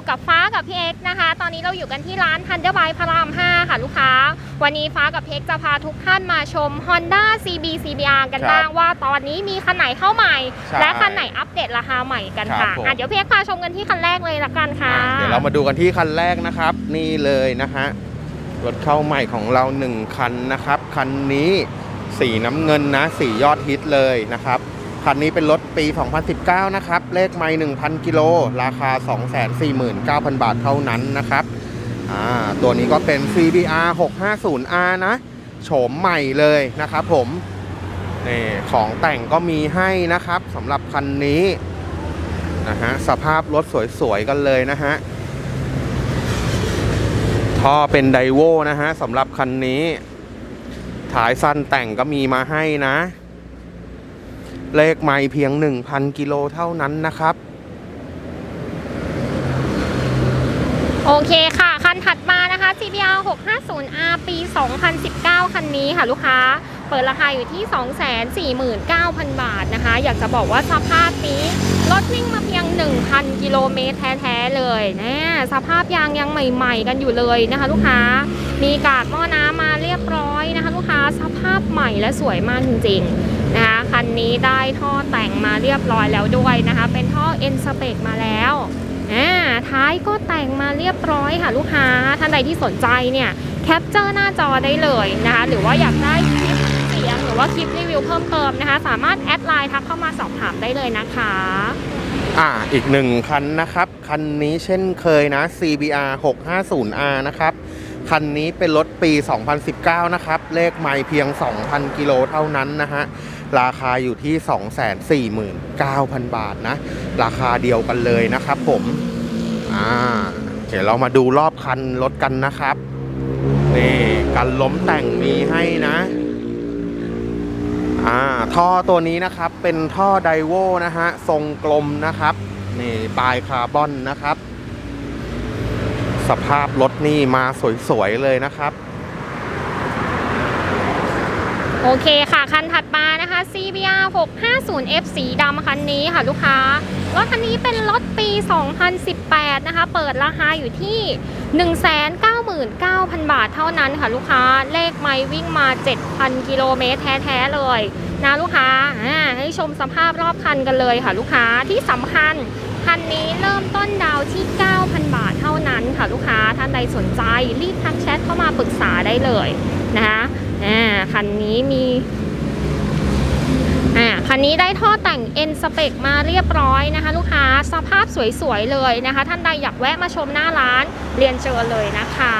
อยู่กับฟ้ากับพี่เอ็กซ์นะคะ ตอนนี้เราอยู่กันที่ร้าน Thunder Bike พระราม 5 ค่ะลูกค้า วันนี้ฟ้ากับพี่เอ็กซ์จะพาทุกท่านมาชม Honda CB CBR กันครับบ้างว่าตอนนี้มีคันไหนเข้าใหม่ ใช่และคันไหนอัปเดตราคาใหม่กันครัค่ะบผม อะเดี๋ยวพี่เอ็กซ์พาชมกันที่คันแรกเลยละกันค่ะ อะเดี๋ยวเรามาดูกันที่คันแรกนะครับ นี่เลยนะฮะรถเข้าใหม่ของเรา1คันนะครับ คันนี้สีน้ำเงินนะสียอดฮิตเลยนะครับ คันนี้เป็นรถปี 2019 นะครับ เลขไม่1,000 กิโล ราคา 249,000 บาทเท่านั้นนะครับ ตัวนี้ก็เป็น CBR 650R นะ โฉมใหม่เลยนะครับผมนี่ของแต่งก็มีให้นะครับสำหรับคันนี้นะฮะสภาพรถสวยๆ กันเลยนะฮะท่อเป็นไดโวนะฮะสำหรับคันนี้ท้ายสั้นแต่งก็มีมาให้นะ เลขไม่เพียง 1,000 กิโลเท่านั้นนะครับ โอเคค่ะ คันถัดมานะคะ CBR 650R ปี 2019 คันนี้ค่ะลูกค้า เปิดราคาอยู่ที่ 249,000 บาทนะคะ อยากจะบอกว่าสภาพนี้รถวิ่งมาเพียง 1,000 กิโลเมตรแท้ๆเลยนะสภาพยางยังใหม่ ๆ กันอยู่เลยนะคะ ลูกค้า มีกากหม้อน้ำมาเรียบร้อยนะคะ ลูกค้าสภาพใหม่และสวยมากจริงๆ นะคะคันนี้ได้ท่อแต่งมาเรียบร้อยแล้วด้วยนะคะ เป็นท่อ N Spec มาแล้วอ่าท้ายก็แต่งมาเรียบร้อยค่ะลูกค้าท่านใดที่สนใจเนี่ยแคปเจอร์หน้าจอได้เลยนะคะหรือว่าอยากได้คลิปเสียงหรือว่าคลิปรีวิวเพิ่มเติมนะคะ สามารถแอดไลน์ทักเข้ามาสอบถามได้เลยนะคะอ่าอีกหนึ่งคันนะครับ คันนี้เช่นเคยนะ CBR 650R นะครับ คันนี้เป็นรถปี 2019 นะครับ เลขไม่เพียง 2,000 กิโลเท่านั้นนะฮะ ราคาอยู่ที่ 249,000 บาทนะ ราคาเดียวกันเลยนะครับผมอ่าเดี๋ยวเรามาดูรอบคันรถกันนะครับนี่กันล้มแต่งมีให้นะอ่าท่อตัวนี้นะครับเป็นท่อไดโวนะฮะทรงกลมนะครับนี่ปลายคาร์บอนนะครับ สภาพรถนี่มาสวยๆเลยนะครับ โอเคค่ะ คันถัดมานะคะ CBR 650F สีดำคันนี้ค่ะลูกค้ารถคันนี้เป็นรถปี 2018 นะคะ เปิดราคาอยู่ที่ 199,000 บาทเท่านั้นค่ะลูกค้าเลขไม่วิ่งมา 7,000 กิโลเมตรแท้ๆเลยนะลูกค้าให้ชมสภาพรอบคันกันเลยค่ะลูกค้าที่สำคัญคันนี้เริ่มต้นดาวที่ 9,000 บาทเท่านั้นค่ะลูกค้าท่านใดสนใจรีบทักแชทเข้ามาปรึกษาได้เลยนะคะ อ่าคันนี้มีอ่าคันนี้ได้ท่อแต่ง N Spec มาเรียบร้อยนะคะ ลูกค้าสภาพสวยๆเลยนะคะ ท่านใดอยากแวะมาชมหน้าร้านเรียนเชิญเลยนะคะ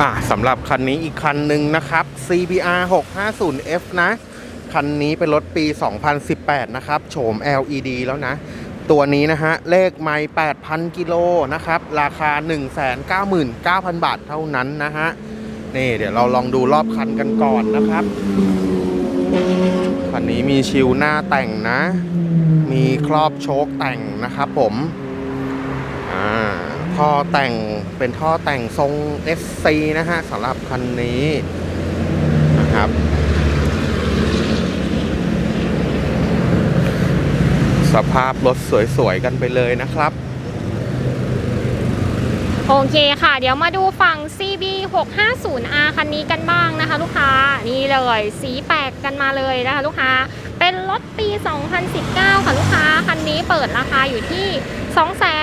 อ่าสำหรับคันนี้อีกคันหนึ่งนะครับ CBR 650F นะ คันนี้เป็นรถปี 2018 นะครับ โฉม LED แล้วนะ ตัวนี้นะฮะ เลขไม่8,000 กิโลนะครับ ราคา 199,000 บาทเท่านั้นนะฮะ นี่เดี๋ยวเราลองดูรอบคันกันก่อนนะครับคันนี้มีชิวหน้าแต่งนะ มีครอบโชคแต่งนะครับผมอ่าท่อแต่งเป็นท่อแต่งทรง SC นะฮะสำหรับคันนี้นะครับ สภาพรถสวยๆกันไปเลยนะครับ โอเคค่ะ เดี๋ยวมาดูฝั่ง CB 650R คันนี้กันบ้างนะคะ ลูกค้า นี่เลยสีแปลกกันมาเลยนะคะลูกค้า เป็นรถปี 2019 ค่ะลูกค้า คันนี้เปิดราคาอยู่ที่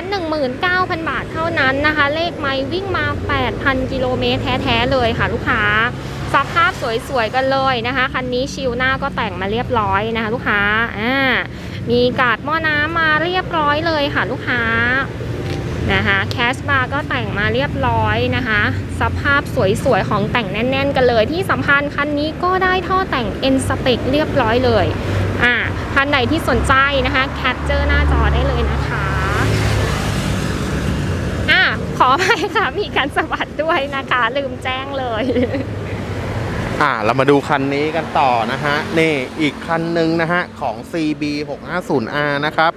219,000 บาทเท่านั้นนะคะ เลขไม่วิ่งมา 8,000 กิโลเมตรแท้ๆเลยค่ะลูกค้าสภาพสวยๆกันเลยนะคะ คันนี้ชิลหน้าก็แต่งมาเรียบร้อยนะคะ ลูกค้า อ่า มีกาดหม้อน้ำมาเรียบร้อยเลยค่ะลูกค้า นะคะแคชบาร์ก็แต่งมาเรียบร้อยนะคะ สภาพสวยๆ ของแต่งแน่น ๆ กันเลยที่สำคัญคันนี้ก็ได้ท่อแต่ง N Spec เรียบร้อยเลยอ่าท่านใดที่สนใจนะคะแคปเจอร์หน้าจอได้เลยนะคะอ่าขอไปค่ะมีการสวัสดด้วยนะคะ ลืมแจ้งเลย อ่าเรามาดูคันนี้กันต่อนะฮะ นี่อีกคันหนึ่งนะฮะ ของ CB 650R นะครับ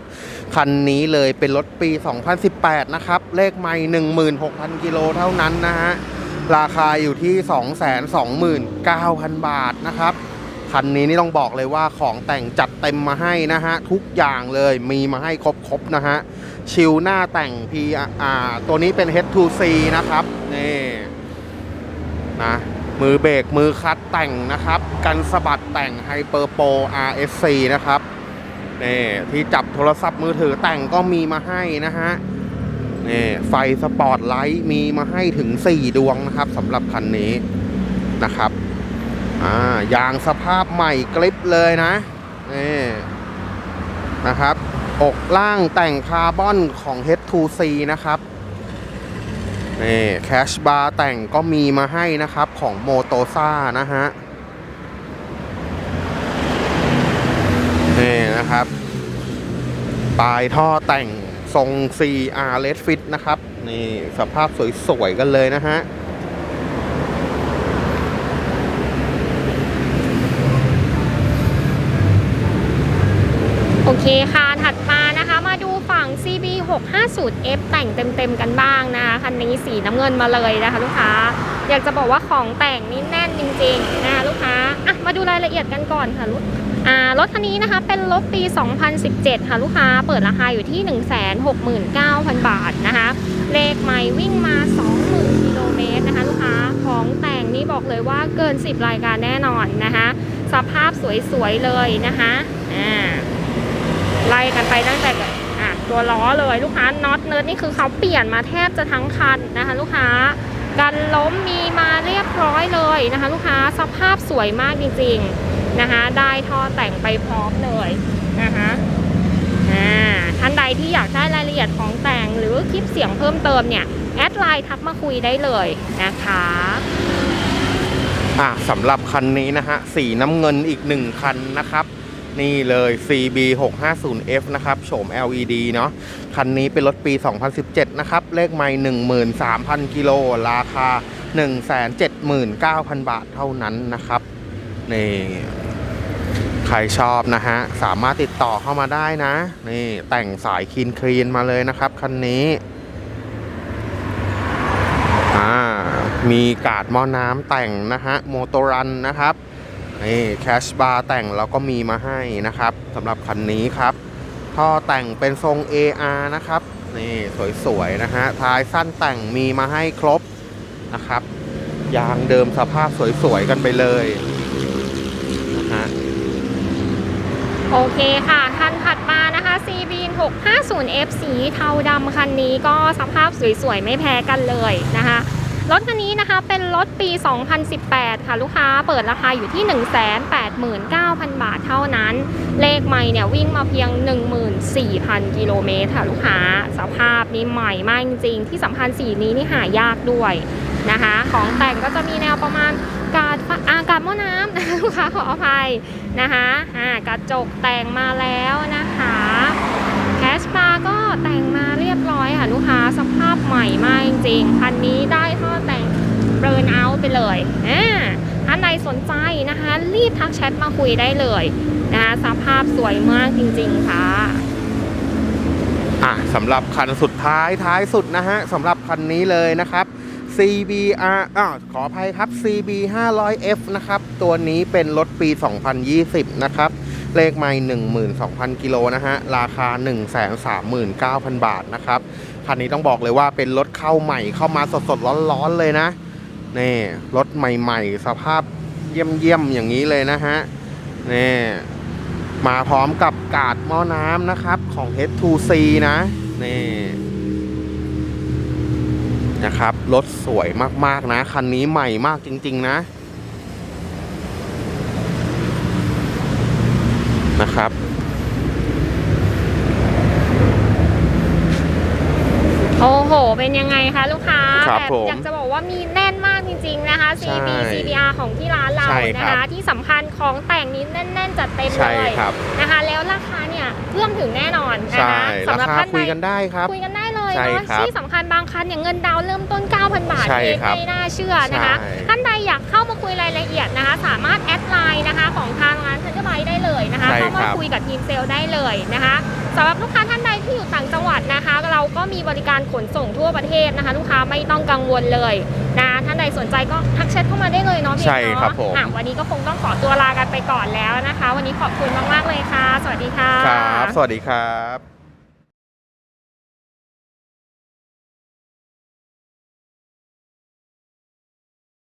คันนี้เลยเป็นรถปี 2018 นะครับ เลขไม่16,000 กิโลเท่านั้นนะฮะ ราคาอยู่ที่ 229,000 บาทนะครับ คันนี้นี่ต้องบอกเลยว่าของแต่งจัดเต็มมาให้นะฮะ ทุกอย่างเลยมีมาให้ครบๆนะฮะ ชิลหน้าแต่ง P อ่าตัวนี้เป็น H2C นะครับ นี่นะ มือเบรกมือคัดแต่งนะครับ กันสะบัดแต่ง Hyper Pro RSC นะครับนี่ที่จับโทรศัพท์มือถือแต่งก็มีมาให้นะฮะนี่ไฟสปอร์ตไลท์มีมาให้ถึง 4 ดวงนะครับสำหรับคันนี้นะครับอ่ายางสภาพใหม่กริปเลยนะนี่นะครับ อกล่างแต่งคาร์บอนของ H2C นะครับ นี่แคชบาร์แต่งก็มีมาให้นะครับของโมโตซ่านะฮะนี่นะครับ ปลายท่อแต่งทรง CR Red Fit นะครับ นี่สภาพสวยๆกันเลยนะฮะโอเคค่ะถัด 650F แต่งเต็มๆกันบ้างนะคะคันนี้สีน้ำเงินมาเลยนะคะลูกค้า อยากจะบอกว่าของแต่งนี่แน่นจริงๆนะคะลูกค้าอะมาดูรายละเอียดกันก่อนค่ะลูกรถคันนี้นะคะเป็นรถปี 2017 ค่ะลูกค้า เปิดราคาอยู่ที่ 169,000 บาทนะคะ เลขใหม่วิ่งมา 20,000กิโลเมตรนะคะลูกค้า ของแต่งนี่บอกเลยว่าเกิน 10 รายการแน่นอนนะคะ สภาพสวยๆเลยนะคะ ไล่กันไปตั้งแต่ ตัวล้อเลยลูกค้าน็อตเนิร์ดนี่คือเขาเปลี่ยนมาแทบจะทั้งคันนะคะ ลูกค้ากันล้มมีมาเรียบร้อยเลยนะคะ ลูกค้าสภาพสวยมากจริงๆนะคะ ได้ท่อแต่งไปพร้อมเลยนะคะอ่าท่านใดที่อยากได้รายละเอียดของแต่งหรือคลิปเสียงเพิ่มเติมเนี่ยแอดไลน์ทักมาคุยได้เลยนะคะอะสำหรับคันนี้นะฮะสีน้ำเงินอีกหนึ่งคันนะครับ นี่เลย CB 650F นะครับโฉม LED เนาะคันนี้เป็นรถปี 2017 นะครับ เลขไม่13,000 กิโล ราคา 179,000 บาทเท่านั้นนะครับ นี่ใครชอบนะฮะ สามารถติดต่อเข้ามาได้นะ นี่แต่งสายคีนครีนมาเลยนะครับ คันนี้อ่ามีกาดหม้อน้ำแต่งนะฮะ โมโตรันนะครับ นี่แคชบาร์แต่งเราก็มีมาให้นะครับสำหรับคันนี้ครับท่อแต่งเป็นทรง AR นะครับนี่สวยๆนะฮะท้ายสั้นแต่งมีมาให้ครบนะครับยางเดิมสภาพสวยๆกันไปเลยนะฮะโอเคค่ะ คันถัดมานะคะ CB 650F สีเทาดำคันนี้ก็สภาพสวยๆ ไม่แพ้กันเลยนะคะ รถคันนี้นะคะเป็นรถปี 2018 ค่ะลูกค้าเปิดราคาอยู่ที่ 189,000 บาทเท่านั้น เลขใหม่เนี่ยวิ่งมาเพียง 14,000 กิโลเมตรค่ะลูกค้า สภาพนี้ใหม่มากจริงๆที่สำคัญสีนี้นี่หายากด้วยนะคะ ของแต่งก็จะมีแนวประมาณการอากาศหม้อน้ำนะคะลูกค้าขออภัยนะคะอ่ากระจกแต่งมาแล้วนะคะ ชบาร์ก็แต่งมาเรียบร้อยค่ะ ลูกค้าสภาพใหม่มากจริงๆคันนี้ได้ท่อแต่งเบิร์นเอาท์ไปเลยอ่าท่านใดสนใจนะคะ รีบทักแชทมาคุยได้เลยนะคะสภาพสวยมากจริงๆค่ะอะสำหรับคันสุดท้ายท้ายสุดนะฮะสำหรับคันนี้เลยนะครับ CBR อ่าขออภัยครับ CB 500F นะครับ ตัวนี้เป็นรถปี 2020 นะครับ เลขไม่12,000 กิโลนะฮะ ราคา 139,000 บาทนะครับ คันนี้ต้องบอกเลยว่าเป็นรถเข้าใหม่เข้ามาสดๆร้อนๆเลยนะ นี่รถใหม่ๆ สภาพเยี่ยมๆอย่างนี้เลยนะฮะ นี่มาพร้อมกับกาดหม้อน้ำนะครับของ H2C นะ นี่นะครับรถสวยมากๆนะ คันนี้ใหม่มากจริง ๆ นะ นะครับ โอ้โห เป็นยังไงคะลูกค้าครับแบบผมอยากจะบอกว่ามีแน่นมากจริงๆนะคะใช่ CB CBR ของที่ร้านเราใช่นะครัคะ บ ที่สำคัญของแต่งนี้แน่นๆจัดเต็มใช่เลยครับ นะคะ แล้วราคาเนี่ยเอื้อมถึงแน่นอนนะใช่คะราสำหรับคาท่านคุใดยกันได้ครับ คุยกันได้เล ยใช่เนาะครับที่สำคัญบางคันเนี่ยเงินดาวน์เริ่มต้น 9,000 บาทใช่เองครับไม่น่าเชื่อนะคะใช่ท่านใดอยากเข้ามาคุยรายละเอียดนะคะ สามารถแอดไลน์นะคะของทางร้านเซ็นทรัลไบได้เลยนะคะนะคะใช่ก็ครัมาบคุยกับทีมเซลล์ได้เลยนะคะสำหรับลูกค้าท่านใดที่อยู่ต่างจังหวัดนะคะ เราก็มีบริการขนส่งทั่วประเทศนะคะ ลูกค้าไม่ต้องกังวลเลยนะท่านใดสนใจก็ทักแชทเข้ามาได้เลยเนาะพี่ใช่เนาะครับผมอะวันนี้ก็คงต้องขอตัวลากันไปก่อนแล้วนะคะ วันนี้ขอบคุณมากๆเลยค่ะ สวัสดีค่ะครับสวัสดีครับ